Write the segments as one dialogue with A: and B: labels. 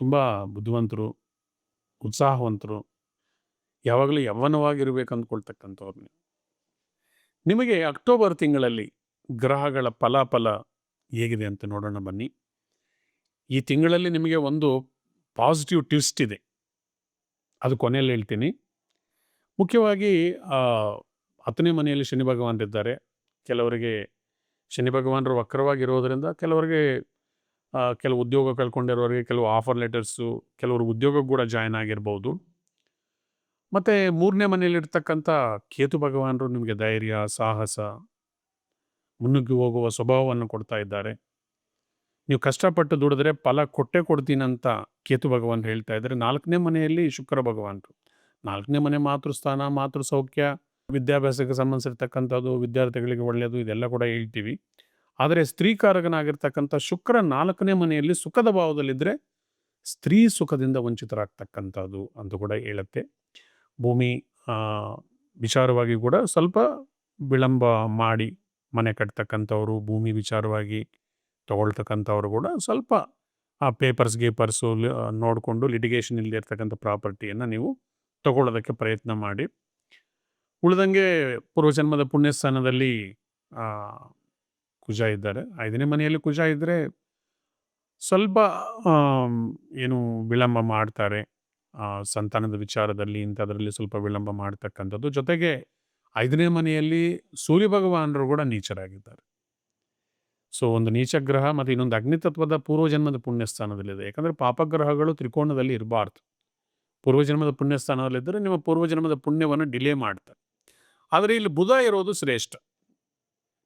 A: ತುಂಬ ಬುದ್ಧಿವಂತರು, ಉತ್ಸಾಹವಂತರು, ಯಾವಾಗಲೂ ಯೌವನವಾಗಿರ್ಬೇಕು ಅಂದ್ಕೊಳ್ತಕ್ಕಂಥವ್ರು ನಿಮಗೆ ಅಕ್ಟೋಬರ್ ತಿಂಗಳಲ್ಲಿ ಗ್ರಹಗಳ ಫಲಾಫಲ ಹೇಗಿದೆ ಅಂತ ನೋಡೋಣ ಬನ್ನಿ. ಈ ತಿಂಗಳಲ್ಲಿ ನಿಮಗೆ ಒಂದು ಪಾಸಿಟಿವ್ ಟ್ವಿಸ್ಟ್ ಇದೆ. ಅದು ಕೊನೆಯಲ್ಲಿ ಹೇಳ್ತೀನಿ. ಮುಖ್ಯವಾಗಿ ಹತ್ತನೇ ಮನೆಯಲ್ಲಿ ಶನಿ ಭಗವಾನರಿದ್ದಾರೆ. ಕೆಲವರಿಗೆ ಶನಿ ಭಗವಾನರು ವಕ್ರವಾಗಿರೋದರಿಂದ ಕೆಲವರಿಗೆ ಕೆಲವು ಉದ್ಯೋಗ ಕಳ್ಕೊಂಡಿರೋರಿಗೆ ಕೆಲವು ಆಫರ್ ಲೆಟರ್ಸು ಕೆಲವರು ಉದ್ಯೋಗಕ್ಕೆ ಕೂಡ ಜಾಯ್ನ್ ಆಗಿರ್ಬೋದು. ಮತ್ತು ಮೂರನೇ ಮನೆಯಲ್ಲಿರ್ತಕ್ಕಂಥ ಕೇತು ಭಗವಾನರು ನಿಮಗೆ ಧೈರ್ಯ, ಸಾಹಸ, ಮುನ್ನುಗ್ಗಿ ಹೋಗುವ ಸ್ವಭಾವವನ್ನು ಕೊಡ್ತಾ ಇದ್ದಾರೆ. ನೀವು ಕಷ್ಟಪಟ್ಟು ದುಡಿದ್ರೆ ಫಲ ಕೊಟ್ಟೆ ಕೊಡ್ತೀನಂತ ಕೇತು ಭಗವಾನ್ ಹೇಳ್ತಾ ಇದ್ದಾರೆ. ನಾಲ್ಕನೇ ಮನೆಯಲ್ಲಿ ಶುಕ್ರ ಭಗವಾನರು. ನಾಲ್ಕನೇ ಮನೆ ಮಾತೃಸ್ಥಾನ ಮಾತೃ ಸೌಖ್ಯ ವಿದ್ಯಾಭ್ಯಾಸಕ್ಕೆ ಸಂಬಂಧಿಸಿರ್ತಕ್ಕಂಥದ್ದು, ವಿದ್ಯಾರ್ಥಿಗಳಿಗೆ ಒಳ್ಳೆಯದು, ಇದೆಲ್ಲ ಕೂಡ ಹೇಳ್ತೀವಿ. ಆದರೆ ಸ್ತ್ರೀಕಾರಕನಾಗಿರ್ತಕ್ಕಂಥ ಶುಕ್ರ ನಾಲ್ಕನೇ ಮನೆಯಲ್ಲಿ ಸುಖದ ಭಾವದಲ್ಲಿದ್ದರೆ ಸ್ತ್ರೀ ಸುಖದಿಂದ ವಂಚಿತರಾಗ್ತಕ್ಕಂಥದ್ದು ಅಂತ ಕೂಡ ಹೇಳುತ್ತೆ. ಭೂಮಿ ವಿಚಾರವಾಗಿ ಕೂಡ ಸ್ವಲ್ಪ ವಿಳಂಬ ಮಾಡಿ ಮನೆ ಕಟ್ತಕ್ಕಂಥವ್ರು, ಭೂಮಿ ವಿಚಾರವಾಗಿ ತಗೊಳ್ತಕ್ಕಂಥವ್ರು ಕೂಡ ಸ್ವಲ್ಪ, ಆ ಪೇಪರ್ಸ್ ಗೇಪರ್ಸು ನೋಡಿಕೊಂಡು ಲಿಟಿಗೇಷನ್ ಇಲ್ಲದಿರ್ತಕ್ಕಂಥ ಪ್ರಾಪರ್ಟಿಯನ್ನು ನೀವು ತಗೊಳ್ಳೋದಕ್ಕೆ ಪ್ರಯತ್ನ ಮಾಡಿ. ಉಳಿದಂಗೆ ಪೂರ್ವಜನ್ಮದ ಪುಣ್ಯಸ್ಥಾನದಲ್ಲಿ ಕುಜ ಇದ್ದಾರೆ. ಐದನೇ ಮನೆಯಲ್ಲಿ ಕುಜ ಇದ್ದರೆ ಸ್ವಲ್ಪ ಏನು ವಿಳಂಬ ಮಾಡ್ತಾರೆ. ಸಂತಾನದ ವಿಚಾರದಲ್ಲಿ ಇಂಥದ್ರಲ್ಲಿ ಸ್ವಲ್ಪ ವಿಳಂಬ ಮಾಡ್ತಕ್ಕಂಥದ್ದು. ಜೊತೆಗೆ ಐದನೇ ಮನೆಯಲ್ಲಿ ಸೂರ್ಯ ಭಗವಾನರು ಕೂಡ ನೀಚರಾಗಿದ್ದಾರೆ. ಸೊ, ಒಂದು ನೀಚ ಗ್ರಹ ಮತ್ತು ಇನ್ನೊಂದು ಅಗ್ನಿತತ್ವದ ಪೂರ್ವಜನ್ಮದ ಪುಣ್ಯಸ್ಥಾನದಲ್ಲಿದೆ. ಯಾಕಂದರೆ ಪಾಪಗ್ರಹಗಳು ತ್ರಿಕೋಣದಲ್ಲಿ ಇರಬಾರ್ದು. ಪೂರ್ವಜನ್ಮದ ಪುಣ್ಯಸ್ಥಾನದಲ್ಲಿದ್ದರೆ ನಿಮ್ಮ ಪೂರ್ವಜನ್ಮದ ಪುಣ್ಯವನ್ನು ಡಿಲೇ ಮಾಡ್ತಾರೆ. ಆದರೆ ಇಲ್ಲಿ ಬುಧ ಇರೋದು ಶ್ರೇಷ್ಠ.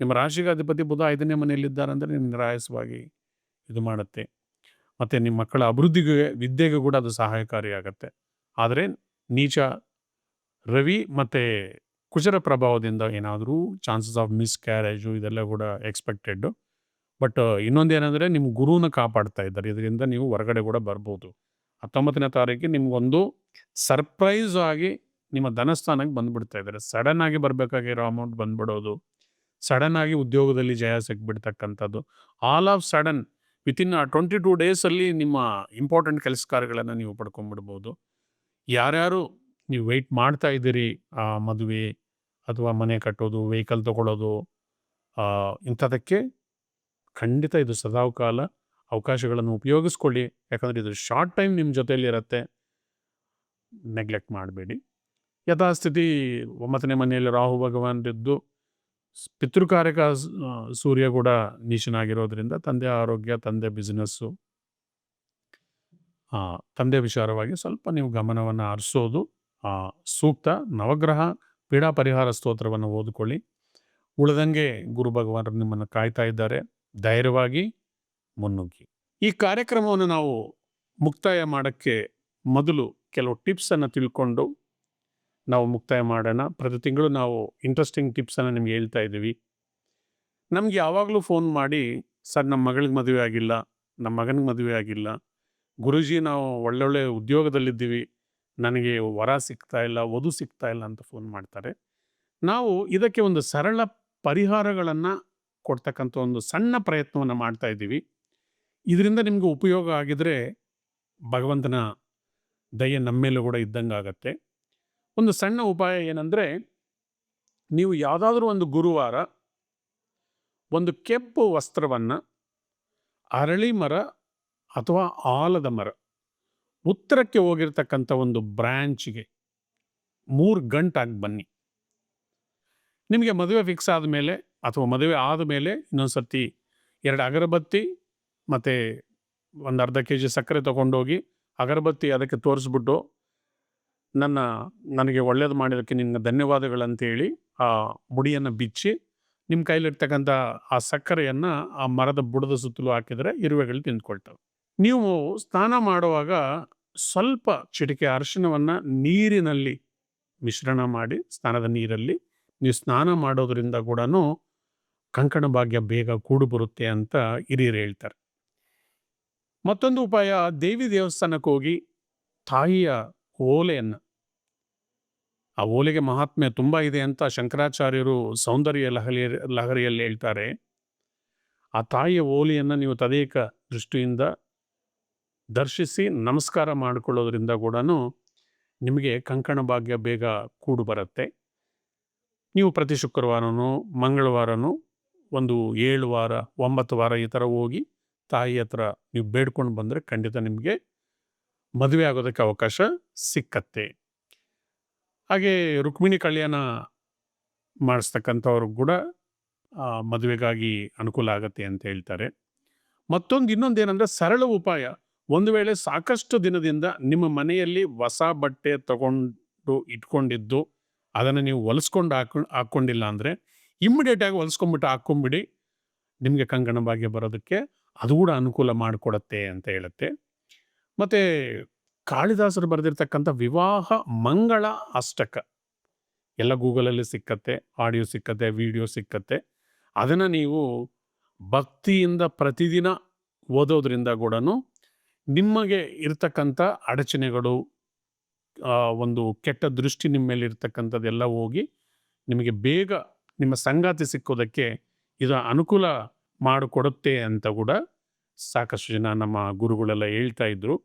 A: ನಿಮ್ಮ ರಾಶಿಗೆ ಅಧಿಪತಿ ಬುಧ ಐದನೇ ಮನೆಯಲ್ಲಿದ್ದಾರೆ ಅಂದರೆ ನಿಮ್ಮ ನಿರಾಯಸವಾಗಿ ಇದು ಮಾಡುತ್ತೆ. ಮತ್ತು ನಿಮ್ಮ ಮಕ್ಕಳ ಅಭಿವೃದ್ಧಿಗೆ, ವಿದ್ಯೆಗೆ ಕೂಡ ಅದು ಸಹಾಯಕಾರಿಯಾಗತ್ತೆ. ಆದರೆ ನೀಚ ರವಿ ಮತ್ತು ಕುಚರ ಪ್ರಭಾವದಿಂದ ಏನಾದರೂ ಚಾನ್ಸಸ್ ಆಫ್ ಮಿಸ್ ಕ್ಯಾರೇಜು ಇದೆಲ್ಲ ಕೂಡ ಎಕ್ಸ್ಪೆಕ್ಟೆಡ್ಡು ಬಟ್ ಇನ್ನೊಂದೇನೆಂದರೆ ನಿಮ್ಮ ಗುರುನ ಕಾಪಾಡ್ತಾ ಇದ್ದಾರೆ. ಇದರಿಂದ ನೀವು ಹೊರಗಡೆ ಕೂಡ ಬರ್ಬೋದು. ಹತ್ತೊಂಬತ್ತನೇ ತಾರೀಕಿಗೆ ನಿಮಗೊಂದು ಸರ್ಪ್ರೈಸ್ ಆಗಿ ನಿಮ್ಮ ಧನಸ್ಥಾನಕ್ಕೆ ಬಂದುಬಿಡ್ತಾ ಇದ್ದಾರೆ. ಸಡನ್ ಆಗಿ ಬರಬೇಕಾಗಿರೋ ಅಮೌಂಟ್ ಬಂದ್ಬಿಡೋದು. ಸಡನ್ ಆಗಿ ಉದ್ಯೋಗದಲ್ಲಿ ಜಯ ಸಿಕ್ಬಿಡ್ತಕ್ಕಂಥದ್ದು. All of sudden within twenty two ಡೇಸಲ್ಲಿ ನಿಮ್ಮ ಇಂಪಾರ್ಟೆಂಟ್ ಕೆಲಸ ಕಾರ್ಯಗಳನ್ನು ನೀವು ಪಡ್ಕೊಂಡ್ಬಿಡ್ಬೋದು ಯಾರ್ಯಾರು ನೀವು ವೆಯ್ಟ್ ಮಾಡ್ತಾ ಇದ್ದೀರಿ ಆ ಮದುವೆ ಅಥವಾ ಮನೆ ಕಟ್ಟೋದು ವೆಹಿಕಲ್ ತಗೊಳ್ಳೋದು ಆ, ಇಂಥದಕ್ಕೆ ಖಂಡಿತ ಇದು ಸದಾವಕಾಲ ಅವಕಾಶಗಳನ್ನು ಉಪಯೋಗಿಸ್ಕೊಳ್ಳಿ. ಯಾಕಂದರೆ ಇದು ಶಾರ್ಟ್ ಟೈಮ್ ನಿಮ್ಮ ಜೊತೆಯಲ್ಲಿ ಇರುತ್ತೆ ನೆಗ್ಲೆಕ್ಟ್ ಮಾಡಬೇಡಿ. ಯಥಾಸ್ಥಿತಿ ಒಂಬತ್ತನೇ ಮನೆಯಲ್ಲಿ ರಾಹು ಭಗವಾನ್ರಿದ್ದು ಸ್- ಪಿತೃಕಾರಕ ಸೂರ್ಯ ಕೂಡ ನೀಚನಾಗಿರೋದ್ರಿಂದ ತಂದೆ ಆರೋಗ್ಯ, ತಂದೆ ಬಿಸ್ನೆಸ್ಸು ತಂದೆ ವಿಚಾರವಾಗಿ ಸ್ವಲ್ಪ ನೀವು ಗಮನವನ್ನು ಹರಿಸೋದು ಸೂಕ್ತ. ನವಗ್ರಹ, ಪೀಡಾ ಪರಿಹಾರ ಸ್ತೋತ್ರವನ್ನು ಓದಿಕೊಳ್ಳಿ. ಉಳಿದಂಗೆ ಗುರು ಭಗವಾನರು ನಿಮ್ಮನ್ನು ಕಾಯ್ತಾ ಇದ್ದಾರೆ. ಧೈರ್ಯವಾಗಿ ಮುನ್ನುಗ್ಗಿ. ಈ ಕಾರ್ಯಕ್ರಮವನ್ನು ನಾವು ಮುಕ್ತಾಯ ಮಾಡೋಕ್ಕೆ ಮೊದಲು ಕೆಲವು ಟಿಪ್ಸನ್ನು ತಿಳ್ಕೊಂಡು ನಾವು ಮುಕ್ತಾಯ ಮಾಡೋಣ. ಪ್ರತಿ ತಿಂಗಳು ನಾವು ಇಂಟ್ರೆಸ್ಟಿಂಗ್ ಟಿಪ್ಸನ್ನು ನಿಮ್ಗೆ ಹೇಳ್ತಾ ಇದ್ದೀವಿ. ನಮ್ಗೆ ಯಾವಾಗಲೂ ಫೋನ್ ಮಾಡಿ, ಸರ್ ನಮ್ಮ ಮಗಳಿಗೆ ಮದುವೆ ಆಗಿಲ್ಲ ನಮ್ಮ ಮಗನಿಗೆ ಮದುವೆ ಆಗಿಲ್ಲ, ಗುರುಜಿ ನಾವು ಒಳ್ಳೊಳ್ಳೆ ಉದ್ಯೋಗದಲ್ಲಿದ್ದೀವಿ, ನನಗೆ ವರ ಸಿಗ್ತಾ ಇಲ್ಲ, ವಧು ಸಿಗ್ತಾ ಇಲ್ಲ ಅಂತ ಫೋನ್ ಮಾಡ್ತಾರೆ. ನಾವು ಇದಕ್ಕೆ ಒಂದು ಸರಳ ಪರಿಹಾರಗಳನ್ನು ಕೊಡ್ತಕ್ಕಂಥ ಒಂದು ಸಣ್ಣ ಪ್ರಯತ್ನವನ್ನು ಮಾಡ್ತಾ ಇದ್ದೀವಿ. ಇದರಿಂದ ನಿಮಗೆ ಉಪಯೋಗ ಆಗಿದ್ರೆ ಭಗವಂತನ ದಯೆ ನಮ್ಮ ಮೇಲೂ ಕೂಡ ಇದ್ದಂಗೆ ಆಗತ್ತೆ ಒಂದು ಸಣ್ಣ ಉಪಾಯ ಏನಂದರೆ, ನೀವು ಯಾವುದಾದ್ರೂ ಒಂದು ಗುರುವಾರ ಒಂದು ಕೆಂಪು ವಸ್ತ್ರವನ್ನು, ಅರಳಿ ಮರ ಅಥವಾ ಆಲದ ಮರ, ಉತ್ತರಕ್ಕೆ ಹೋಗಿರ್ತಕ್ಕಂಥ ಒಂದು ಬ್ರ್ಯಾಂಚ್ಗೆ ಮೂರು ಗಂಟಾಗಿ ಬನ್ನಿ. ನಿಮಗೆ ಮದುವೆ ಫಿಕ್ಸ್ ಆದ ಮೇಲೆ ಅಥವಾ ಮದುವೆ ಆದಮೇಲೆ ಇನ್ನೊಂದು ಸರ್ತಿ ಎರಡು ಅಗರಬತ್ತಿ ಮತ್ತು ಒಂದು ಅರ್ಧ ಕೆ ಜಿ ಸಕ್ಕರೆ ತೊಗೊಂಡೋಗಿ ಅಗರಬತ್ತಿ ಅದಕ್ಕೆ ತೋರಿಸ್ಬಿಟ್ಟು ನನ್ನ, ನನಗೆ ಒಳ್ಳೇದು ಮಾಡಿದ್ದಕ್ಕೆ ನಿನ್ನ ಧನ್ಯವಾದಗಳಂತೇಳಿ ಆ ಮುಡಿಯನ್ನು ಬಿಚ್ಚಿ ನಿಮ್ಮ ಕೈಲಿರ್ತಕ್ಕಂಥ ಆ ಸಕ್ಕರೆಯನ್ನು ಆ ಮರದ ಬುಡದ ಸುತ್ತಲೂ ಹಾಕಿದರೆ ಇರುವೆಗಳು ತಿಂದ್ಕೊಳ್ತವೆ. ನೀವು ಸ್ನಾನ ಮಾಡುವಾಗ ಸ್ವಲ್ಪ ಚಿಟಿಕೆ ಅರಿಶಿನವನ್ನು ನೀರಿನಲ್ಲಿ ಮಿಶ್ರಣ ಮಾಡಿ, ಸ್ನಾನದ ನೀರಲ್ಲಿ ನೀವು ಸ್ನಾನ ಮಾಡೋದರಿಂದ ಕೂಡ ಕಂಕಣ ಭಾಗ್ಯ ಬೇಗ ಕೂಡು ಬರುತ್ತೆ ಅಂತ ಹಿರಿಯರು ಹೇಳ್ತಾರೆ. ಮತ್ತೊಂದು ಉಪಾಯ, ದೇವಿ ದೇವಸ್ಥಾನಕ್ಕೆ ಹೋಗಿ ತಾಯಿಯ ಓಲೆಯನ್ನು. ಆ ಓಲೆಗೆ ಮಹಾತ್ಮೆ ತುಂಬ ಇದೆ ಅಂತ ಶಂಕರಾಚಾರ್ಯರು ಸೌಂದರ್ಯ ಲಹರಿ, ಲಹರಿಯಲ್ಲಿ ಹೇಳ್ತಾರೆ. ಆ ತಾಯಿಯ ಓಲೆಯನ್ನು ನೀವು ತದೇಕ ದೃಷ್ಟಿಯಿಂದ ದರ್ಶಿಸಿ ನಮಸ್ಕಾರ ಮಾಡಿಕೊಳ್ಳೋದ್ರಿಂದ ಕೂಡ ನಿಮಗೆ ಕಂಕಣ ಭಾಗ್ಯ ಬೇಗ ಕೂಡು ಬರುತ್ತೆ. ನೀವು ಪ್ರತಿ ಶುಕ್ರವಾರನು, ಮಂಗಳವಾರನು ಒಂದು ಏಳು ವಾರ, ಒಂಬತ್ತು ವಾರ ಈ ಥರ ಹೋಗಿ ತಾಯಿ ಹತ್ರ ನೀವು ಬೇಡ್ಕೊಂಡು ಬಂದರೆ ಖಂಡಿತ ನಿಮಗೆ ಮದುವೆ ಆಗೋದಕ್ಕೆ ಅವಕಾಶ ಸಿಕ್ಕತ್ತೆ. ಹಾಗೆ ರುಕ್ಮಿಣಿ ಕಲ್ಯಾಣ ಮಾಡಿಸ್ತಕ್ಕಂಥವ್ರು ಕೂಡ ಮದುವೆಗಾಗಿ ಅನುಕೂಲ ಆಗತ್ತೆ ಅಂತ ಹೇಳ್ತಾರೆ. ಮತ್ತೊಂದು ಇನ್ನೊಂದು ಏನಂದರೆ ಸರಳ ಉಪಾಯ. ಒಂದು ವೇಳೆ ಸಾಕಷ್ಟು ದಿನದಿಂದ ನಿಮ್ಮ ಮನೆಯಲ್ಲಿ ಹೊಸ ಬಟ್ಟೆ ತಗೊಂಡು ಇಟ್ಕೊಂಡಿದ್ದು, ಅದನ್ನು ನೀವು ಹೊಲಿಸ್ಕೊಂಡು ಹಾಕೊಂಡು ಹಾಕ್ಕೊಂಡಿಲ್ಲ ಅಂದರೆ ಇಮ್ಮಿಡಿಯೇಟಾಗಿ ಹೊಲಿಸ್ಕೊಂಡ್ಬಿಟ್ಟು ಹಾಕ್ಕೊಂಬಿಡಿ. ನಿಮಗೆ ಕಂಕಣ ಭಾಗ್ಯ ಬರೋದಕ್ಕೆ ಅದು ಕೂಡ ಅನುಕೂಲ ಮಾಡಿಕೊಡತ್ತೆ ಅಂತ ಹೇಳುತ್ತೆ. ಮತ್ತು ಕಾಳಿದಾಸರು ಬರೆದಿರ್ತಕ್ಕಂಥ ವಿವಾಹ ಮಂಗಳ ಅಷ್ಟಕ. ಎಲ್ಲ ಗೂಗಲಲ್ಲಿ ಸಿಕ್ಕತ್ತೆ, ಆಡಿಯೋ ಸಿಕ್ಕತ್ತೆ, ವಿಡಿಯೋ ಸಿಕ್ಕತ್ತೆ. ಅದನ್ನು ನೀವು ಭಕ್ತಿಯಿಂದ ಪ್ರತಿದಿನ ಓದೋದ್ರಿಂದ ಕೂಡ ನಿಮಗೆ ಇರ್ತಕ್ಕಂಥ ಅಡಚಣೆಗಳು ಒಂದು ಕೆಟ್ಟ ದೃಷ್ಟಿ ನಿಮ್ಮ ಮೇಲೆ ಇರ್ತಕ್ಕಂಥದ್ದೆಲ್ಲ ಹೋಗಿ ನಿಮಗೆ ಬೇಗ ನಿಮ್ಮ ಸಂಗಾತಿ ಸಿಕ್ಕೋದಕ್ಕೆ ಇದು ಅನುಕೂಲ ಮಾಡಿಕೊಡುತ್ತೆ ಅಂತ ಕೂಡ ಸಾಕಷ್ಟು ಜನ ನಮ್ಮ ಗುರುಗಳೆಲ್ಲ ಹೇಳ್ತಾ ಇದ್ದರು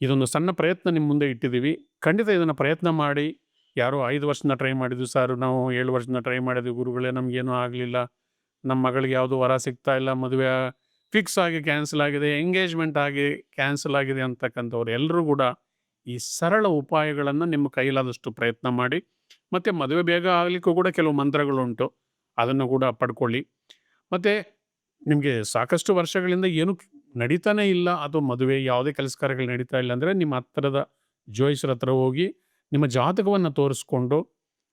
A: ಇದೊಂದು ಸಣ್ಣ ಪ್ರಯತ್ನ ನಿಮ್ಮ ಮುಂದೆ ಇಟ್ಟಿದ್ದೀವಿ. ಖಂಡಿತ ಇದನ್ನು ಪ್ರಯತ್ನ ಮಾಡಿ. ಯಾರೋ ಐದು ವರ್ಷನ ಟ್ರೈ ಮಾಡಿದ್ವಿ ಸರ್, ನಾವು ಏಳು ವರ್ಷನ ಟ್ರೈ ಮಾಡಿದ್ವಿ ಗುರುಗಳೇ, ನಮಗೇನೂ ಆಗಲಿಲ್ಲ. ನಮ್ಮ ಮಗಳಿಗೆ ಯಾವುದೂ ವರ ಸಿಗ್ತಾ ಇಲ್ಲ, ಮದುವೆ ಫಿಕ್ಸ್ ಆಗಿ ಕ್ಯಾನ್ಸಲ್ ಆಗಿದೆ ಎಂಗೇಜ್ಮೆಂಟ್ ಆಗಿ ಕ್ಯಾನ್ಸಲ್ ಆಗಿದೆ ಅಂತಕ್ಕಂಥವ್ರು ಎಲ್ಲರೂ ಕೂಡ ಈ ಸರಳ ಉಪಾಯಗಳನ್ನು ನಿಮ್ಮ ಕೈಲಾದಷ್ಟು ಪ್ರಯತ್ನ ಮಾಡಿ. ಮತ್ತು ಮದುವೆ ಬೇಗ ಆಗಲಿಕ್ಕೂ ಕೂಡ ಕೆಲವು ಮಂತ್ರಗಳುಂಟು. ಅದನ್ನು ಕೂಡ ಪಡ್ಕೊಳ್ಳಿ. ಮತ್ತು ನಿಮಗೆ ಸಾಕಷ್ಟು ವರ್ಷಗಳಿಂದ ಏನು ನಡೀತಾನೇ ಇಲ್ಲ. ಅಥವಾ ಮದುವೆ ಯಾವುದೇ ಕೆಲಸ ಕಾರ್ಯಗಳು ನಡೀತಾ ಇಲ್ಲ ಅಂದರೆ ನಿಮ್ಮ ಹತ್ತಿರದ ಜೋಯಿಸರ ಹತ್ರ ಹೋಗಿ ನಿಮ್ಮ ಜಾತಕವನ್ನು ತೋರಿಸ್ಕೊಂಡು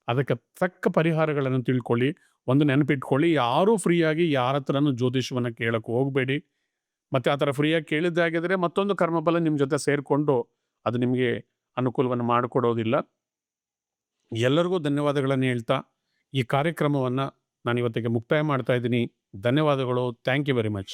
A: ಅದಕ್ಕೆ ತಕ್ಕ ಪರಿಹಾರಗಳನ್ನು ತಿಳ್ಕೊಳ್ಳಿ. ಒಂದು ನೆನಪಿಟ್ಕೊಳ್ಳಿ. ಯಾರೂ ಫ್ರೀಯಾಗಿ ಯಾರ ಹತ್ರನೂ ಜ್ಯೋತಿಷವನ್ನು ಕೇಳೋಕ್ಕೆ ಹೋಗಬೇಡಿ. ಮತ್ತು ಆ ಥರ ಫ್ರೀಯಾಗಿ ಕೇಳಿದ್ದಾಗಿದ್ದರೆ ಮತ್ತೊಂದು ಕರ್ಮಫಲ ನಿಮ್ಮ ಜೊತೆ ಸೇರಿಕೊಂಡು ಅದು ನಿಮಗೆ ಅನುಕೂಲವನ್ನು ಮಾಡಿಕೊಡೋದಿಲ್ಲ. ಎಲ್ಲರಿಗೂ ಧನ್ಯವಾದಗಳನ್ನು ಹೇಳ್ತಾ ಈ ಕಾರ್ಯಕ್ರಮವನ್ನು ನಾನು ಇವತ್ತಿಗೆ ಮುಕ್ತಾಯ ಮಾಡ್ತಾ ಇದ್ದೀನಿ. ಧನ್ಯವಾದಗಳು. Thank you very much